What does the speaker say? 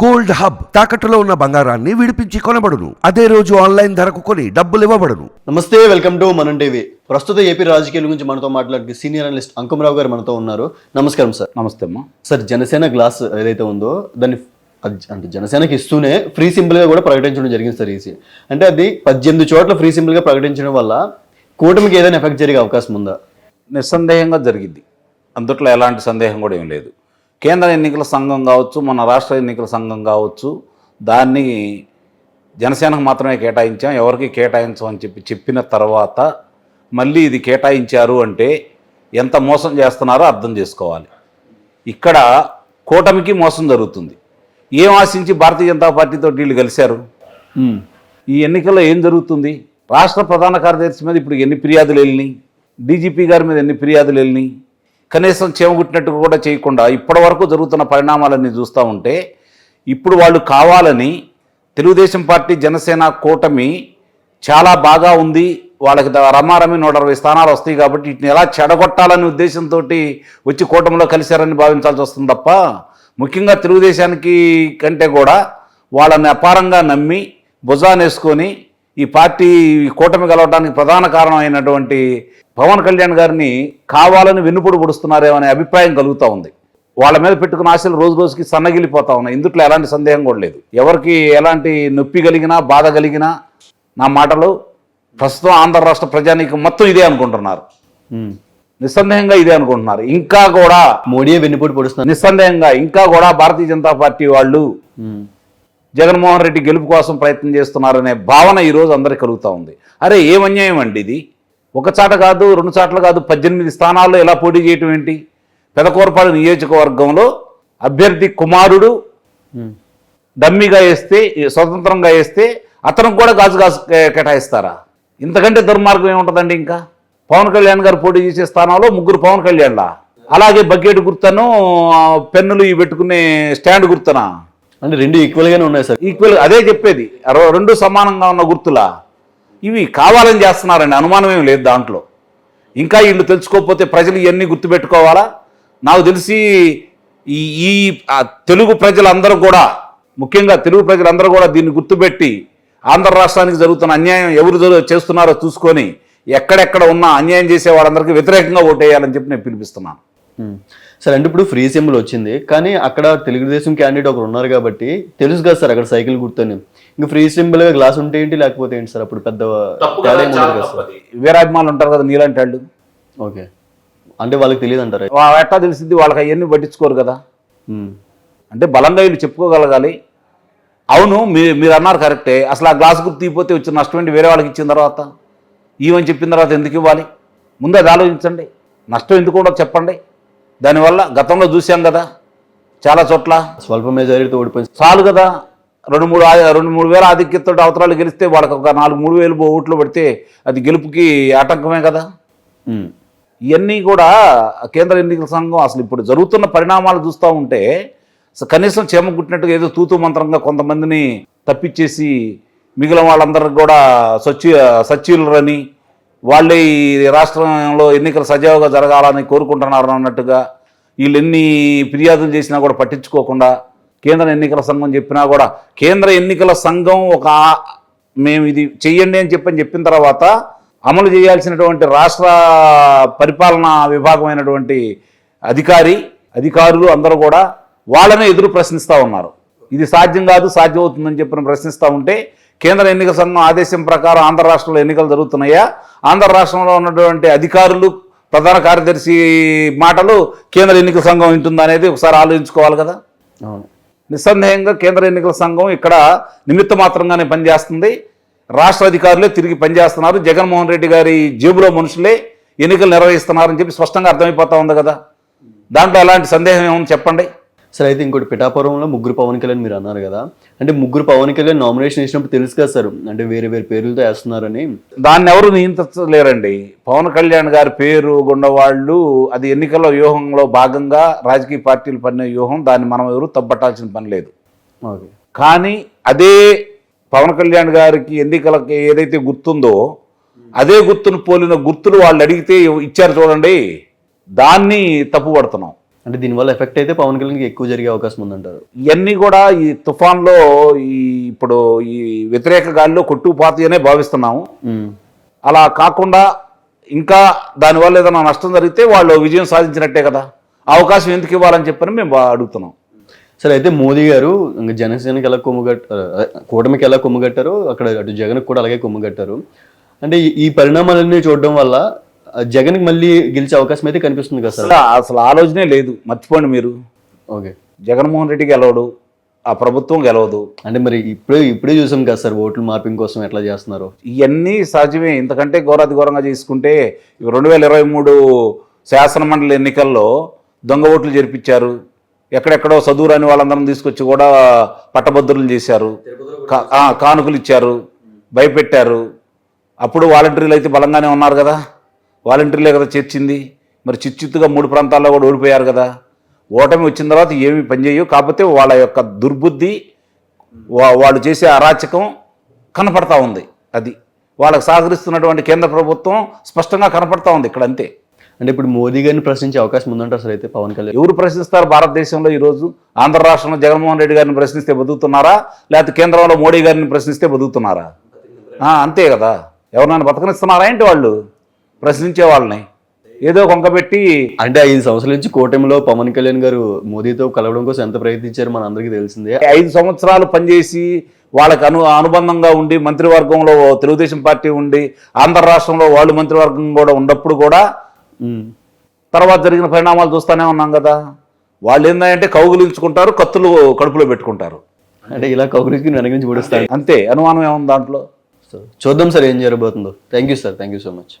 Gold hub తాకట్టులో ఉన్న బంగారాన్ని విడిపించి కొనబడును. అదే రోజు ఆన్లైన్ ధరకు కొని డబ్బులు ఇవ్వబడును. నమస్తే వెల్కమ్ టు మనం టీవీ. ప్రస్తుత ఏపీ రాజకీయాల గురించి మనతో మాట్లాడే సీనియర్ అనలిస్ట్ అంకుమరావు గారు మనతో ఉన్నారు. నమస్కారం సార్. నమస్తే అమ్మా. సార్ జనసేన గ్లాస్ ఏదైతే ఉందో దాన్ని అంటే జనసేనకి ఇస్తూనే ఫ్రీ సింబల్గా కూడా ప్రకటించడం జరిగింది సార్ ఈసీ అంటే అది పద్దెనిమిది చోట్ల ఫ్రీ సింబల్గా ప్రకటించడం వల్ల కూటమికి ఏదైనా ఎఫెక్ట్ జరిగే అవకాశం ఉందా? నిస్సందేహంగా జరిగింది అందుట్లో ఎలాంటి సందేహం కూడా ఏం లేదు. కేంద్ర ఎన్నికల సంఘం కావచ్చు మన రాష్ట్ర ఎన్నికల సంఘం కావచ్చు దాన్ని జనసేనకు మాత్రమే కేటాయించాం ఎవరికి కేటాయించం అని చెప్పి చెప్పిన తర్వాత మళ్ళీ ఇది కేటాయించారు అంటే ఎంత మోసం చేస్తున్నారో అర్థం చేసుకోవాలి. ఇక్కడ కూటమికి మోసం జరుగుతుంది. ఏం ఆశించి భారతీయ జనతా పార్టీతో వీళ్ళు కలిశారు. ఈ ఎన్నికల్లో ఏం జరుగుతుంది? రాష్ట్ర ప్రధాన కార్యదర్శి మీద ఇప్పుడు ఎన్ని ఫిర్యాదులు వెళ్ళినాయి? డీజీపీ గారి మీద ఎన్ని ఫిర్యాదులు వెళ్ళినాయి? కనీసం చేమగుట్టినట్టు కూడా చేయకుండా ఇప్పటి వరకు జరుగుతున్న పరిణామాలన్నీ చూస్తూ ఉంటే ఇప్పుడు వాళ్ళు కావాలని తెలుగుదేశం పార్టీ జనసేన కూటమి చాలా బాగా ఉంది. వాళ్ళకి రమారమి నూట అరవై స్థానాలు వస్తాయి కాబట్టి వీటిని ఎలా చెడగొట్టాలనే ఉద్దేశంతో వచ్చి కూటమిలో కలిశారని భావించాల్సి వస్తుంది తప్ప ముఖ్యంగా తెలుగుదేశానికి కంటే కూడా వాళ్ళని అపారంగా నమ్మి భుజానేసుకొని ఈ పార్టీ ఈ కూటమి కలవడానికి ప్రధాన కారణం అయినటువంటి పవన్ కళ్యాణ్ గారిని కావాలని వెన్నుపొడి పొడుస్తున్నారేమో అనే అభిప్రాయం కలుగుతూ ఉంది. వాళ్ళ మీద పెట్టుకున్న ఆశలు రోజు రోజుకి సన్నగిలిపోతా ఉన్నాయి. ఇందుట్లో ఎలాంటి సందేహం కూడా లేదు. ఎవరికి ఎలాంటి నొప్పి కలిగినా బాధ కలిగినా నా మాటలు ప్రస్తుతం ఆంధ్ర రాష్ట్ర ప్రజానీకం మొత్తం ఇదే అనుకుంటున్నారు. నిస్సందేహంగా ఇదే అనుకుంటున్నారు. ఇంకా కూడా మోడీయే వెన్నుపోటు పొడుస్తున్నారు. నిస్సందేహంగా ఇంకా కూడా భారతీయ జనతా పార్టీ వాళ్ళు. జగన్మోహన్ రెడ్డి గెలుపు కోసం ప్రయత్నం చేస్తున్నారనే భావన ఈరోజు అందరికి కలుగుతూ ఉంది. అరే ఏం అన్యాయం అండి ఇది? ఒక చాట కాదు రెండు చాట్ల కాదు పద్దెనిమిది స్థానాల్లో ఎలా పోటీ చేయటం ఏంటి? పెదకూరపాడు నియోజకవర్గంలో అభ్యర్థి కుమారుడు. డమ్మీగా వేస్తే స్వతంత్రంగా వేస్తే అతనికి కూడా గాజు గాజు కేటాయిస్తారా? ఇంతకంటే దుర్మార్గం ఏముంటుందండి ఇంకా? పవన్ కళ్యాణ్ గారు పోటీ చేసే స్థానంలో ముగ్గురు పవన్ కళ్యాణ్లా? అలాగే బకెట్ గుర్తను పెన్నులు ఇవి పెట్టుకునే స్టాండ్ గుర్తనా? అంటే రెండు ఈక్వల్ గానే ఉన్నాయి సార్. ఈక్వల్ అదే చెప్పేది. రెండు సమానంగా ఉన్న గుర్తులా? ఇవి కావాలని చేస్తున్నారండి అనుమానం ఏం లేదు దాంట్లో. ఇంకా వీళ్ళు తెలుసుకోకపోతే ప్రజలు ఇవన్నీ గుర్తుపెట్టుకోవాలా? నాకు తెలిసి ఈ ఈ తెలుగు ప్రజలందరూ కూడా ముఖ్యంగా తెలుగు ప్రజలందరూ కూడా దీన్ని గుర్తుపెట్టి ఆంధ్ర రాష్ట్రానికి జరుగుతున్న అన్యాయం ఎవరు చేస్తున్నారో చూసుకొని ఎక్కడెక్కడ ఉన్న అన్యాయం చేసే వాళ్ళందరికీ వ్యతిరేకంగా ఓటేయాలని చెప్పి నేను పిలిపిస్తున్నాను. సరే అంటే ఇప్పుడు ఫ్రీ సింబల్ వచ్చింది కానీ అక్కడ తెలుగుదేశం క్యాండిడేట్ ఒకరు ఉన్నారు కాబట్టి తెలుసు కదా సార్ అక్కడ సైకిల్ గుర్తని. ఇంకా ఫ్రీ సింబల్గా గ్లాస్ ఉంటే ఏంటి లేకపోతే ఏంటి సార్ అప్పుడు పెద్ద వీరాభిమానులు ఉంటారు కదా నీలాంటి వాళ్ళు. ఓకే. అంటే వాళ్ళకి తెలియదు అంటారా ఎట్టా తెలిసింది వాళ్ళకి అవన్నీ పట్టించుకోరు కదా. అంటే బలంగా వీళ్ళు చెప్పుకోగలగాలి. అవును మీరు మీరు అన్నారు కరెక్టే. అసలు ఆ గ్లాస్ గుర్తు తీయపోతే వచ్చిన నష్టం ఏంటి? వేరే వాళ్ళకి ఇచ్చిన తర్వాత. ఈవని చెప్పిన తర్వాత ఎందుకు ఇవ్వాలి? ముందు అది ఆలోచించండి. నష్టం ఎందుకు ఉండదు చెప్పండి. దానివల్ల గతంలో చూసాం కదా చాలా చోట్ల. స్వల్ప మెజారిటీతో ఓడిపోయింది. చాలు కదా రెండు మూడు రెండు మూడు వేల ఆధిక్యతతో అవతరాలు గెలిస్తే వాళ్ళకి ఒక నాలుగు మూడు వేలు ఓట్లు పెడితే అది గెలుపుకి ఆటంకమే కదా. ఇవన్నీ కూడా కేంద్ర ఎన్నికల సంఘం అసలు ఇప్పుడు జరుగుతున్న పరిణామాలు చూస్తూ ఉంటే కనీసం చేమ కుట్టినట్టుగా ఏదో తూతు మంత్రంగా కొంతమందిని తప్పించేసి మిగిలిన వాళ్ళందరికి కూడా సచి సచివులరని వాళ్ళే ఈ రాష్ట్రంలో ఎన్నికలు సజావుగా జరగాలని కోరుకుంటున్నారు అన్నట్టుగా వీళ్ళు ఎన్ని ఫిర్యాదులు చేసినా కూడా పట్టించుకోకుండా కేంద్ర ఎన్నికల సంఘం చెప్పినా కూడా కేంద్ర ఎన్నికల సంఘం ఒక మేము ఇది చెయ్యండి అని చెప్పని చెప్పిన తర్వాత అమలు చేయాల్సినటువంటి రాష్ట్ర పరిపాలనా విభాగమైనటువంటి అధికారి అధికారులు అందరూ కూడా వాళ్ళనే ఎదురు ప్రశ్నిస్తూ ఉన్నారు. ఇది సాధ్యం కాదు సాధ్యమవుతుందని చెప్పిన ప్రశ్నిస్తూ ఉంటే కేంద్ర ఎన్నికల సంఘం ఆదేశం ప్రకారం ఆంధ్ర రాష్ట్రంలో ఎన్నికలు జరుగుతున్నాయా? ఆంధ్ర రాష్ట్రంలో ఉన్నటువంటి అధికారులు ప్రధాన కార్యదర్శి మాటలు కేంద్ర ఎన్నికల సంఘం వింటుందా అనేది ఒకసారి ఆలోచించుకోవాలి కదా? అవును. నిస్సందేహంగా కేంద్ర ఎన్నికల సంఘం ఇక్కడ నిమిత్త మాత్రంగానే పనిచేస్తుంది. రాష్ట్ర అధికారులే తిరిగి పనిచేస్తున్నారు. జగన్మోహన్ రెడ్డి గారి జేబులో మనుషులే ఎన్నికలు నిర్వహిస్తున్నారని చెప్పి స్పష్టంగా అర్థమైపోతా ఉంది కదా. దాంట్లో ఎలాంటి సందేహం ఏముంది చెప్పండి? సరే అయితే ఇంకోటి పిఠాపురంలో ముగ్గురు పవన్ కళ్యాణ్ మీరు అన్నారు కదా. అంటే ముగ్గురు పవన్ కళ్యాణ్ నామినేషన్ వేసినప్పుడు తెలుసు కదా సార్ అంటే వేరే వేరే పేర్లతో వేస్తున్నారని. దాన్ని ఎవరు నియంత్రించలేరండి. పవన్ కళ్యాణ్ గారి పేరు గుండవాళ్ళు అది ఎన్నికల వ్యూహంలో భాగంగా రాజకీయ పార్టీలు పడిన వ్యూహం దాన్ని మనం ఎవరు తప్పట్టాల్సిన పని లేదు. కానీ అదే పవన్ కళ్యాణ్ గారికి ఎన్నికలకి ఏదైతే గుర్తుందో అదే గుర్తును పోలిన గుర్తులు వాళ్ళు అడిగితే ఇచ్చారు చూడండి. దాన్ని తప్పుపడుతున్నాం. అంటే దీనివల్ల ఎఫెక్ట్ అయితే పవన్ కళ్యాణ్కి ఎక్కువ జరిగే అవకాశం ఉందంటారు. ఇవన్నీ కూడా ఈ తుఫాన్లో ఈ ఇప్పుడు ఈ వ్యతిరేక గాలిలో కొట్టుకుపోతాయి అనే భావిస్తున్నాము. అలా కాకుండా ఇంకా దానివల్ల ఏదైనా నష్టం జరిగితే వాళ్ళు విజయం సాధించినట్టే కదా. అవకాశం ఎందుకు ఇవ్వాలని చెప్పని మేము అడుగుతున్నాం. సరే అయితే మోదీ గారు ఇంకా జనసేనకి ఎలా కొమ్ముగట్ అదే, కూటమికి ఎలా కొమ్ముగట్టారు అక్కడ అటు జగన్కి కూడా అలాగే కొమ్ముగట్టారు అంటే ఈ పరిణామాలన్నీ చూడడం వల్ల ఆ, జగన్కి మళ్ళీ గెలిచే అవకాశం అయితే కనిపిస్తుంది కదా సార్ అసలు అసలు ఆలోచనే లేదు. మర్చిపోండి మీరు. ఓకే జగన్మోహన్ రెడ్డి గెలవడు ఆ ప్రభుత్వం గెలవదు. అంటే మరి ఇప్పుడే ఇప్పుడే చూసాం కదా సార్ ఓట్లు మార్పింగ్ కోసం ఎట్లా చేస్తున్నారు. ఇవన్నీ సహజమే. ఇంతకంటే ఘోరాతి ఘోరంగా చేసుకుంటే రెండు వేల ఇరవై మూడు శాసనమండలి ఎన్నికల్లో దొంగ ఓట్లు జరిపించారు. ఎక్కడెక్కడో చదువు రాని వాళ్ళందరం తీసుకొచ్చి కూడా పట్టభద్రులు చేశారు. కానుకలు ఇచ్చారు. భయపెట్టారు. అప్పుడు వాలంటీర్లు అయితే బలంగానే ఉన్నారు కదా. వాలంటీర్లే కదా చేర్చింది. మరి చిచ్చుత్తుగా మూడు ప్రాంతాల్లో కూడా ఓడిపోయారు కదా. ఓటమి వచ్చిన తర్వాత ఏమీ పనిచేయవు కాకపోతే వాళ్ళ యొక్క దుర్బుద్ధి వాళ్ళు చేసే అరాచకం కనపడతా ఉంది. అది వాళ్ళకి సహకరిస్తున్నటువంటి కేంద్ర ప్రభుత్వం స్పష్టంగా కనపడతా ఉంది ఇక్కడ అంతే. అంటే ఇప్పుడు మోదీ గారిని ప్రశ్నించే అవకాశం ఉందంటారు సార్ అయితే పవన్ కళ్యాణ్? ఎవరు ప్రశ్నిస్తారు భారతదేశంలో ఈరోజు? ఆంధ్ర రాష్ట్రంలో జగన్మోహన్ రెడ్డి గారిని ప్రశ్నిస్తే బతుకుతున్నారా? లేకపోతే కేంద్రంలో మోడీ గారిని ప్రశ్నిస్తే బతుకుతున్నారా? అంతే కదా. ఎవరినైనా బతకనిస్తున్నారా ఏంటి వాళ్ళు? ప్రశ్నించే వాళ్ళని. ఏదో కొంకబెట్టి అంటే ఐదు సంవత్సరాల నుంచి కూటమిలో పవన్ కళ్యాణ్ గారు మోదీతో కలవడం కోసం ఎంత ప్రయత్నించారో మన అందరికీ తెలిసిందే. ఐదు సంవత్సరాలు పనిచేసి వాళ్ళకి అను అనుబంధంగా ఉండి మంత్రివర్గంలో తెలుగుదేశం పార్టీ ఉండి ఆంధ్ర రాష్ట్రంలో వాళ్ళు మంత్రివర్గం కూడా ఉన్నప్పుడు కూడా. తర్వాత జరిగిన పరిణామాలు చూస్తూనే ఉన్నాం కదా. వాళ్ళు ఏంటంటే కౌగులించుకుంటారు కత్తులు కడుపులో పెట్టుకుంటారు. అంటే ఇలా కౌగులికి వెనక నుంచి అంతే అనుమానం ఏముంది దాంట్లో? చూద్దాం సార్ ఏం జరగబోతుందో. Thank you sir thank you so much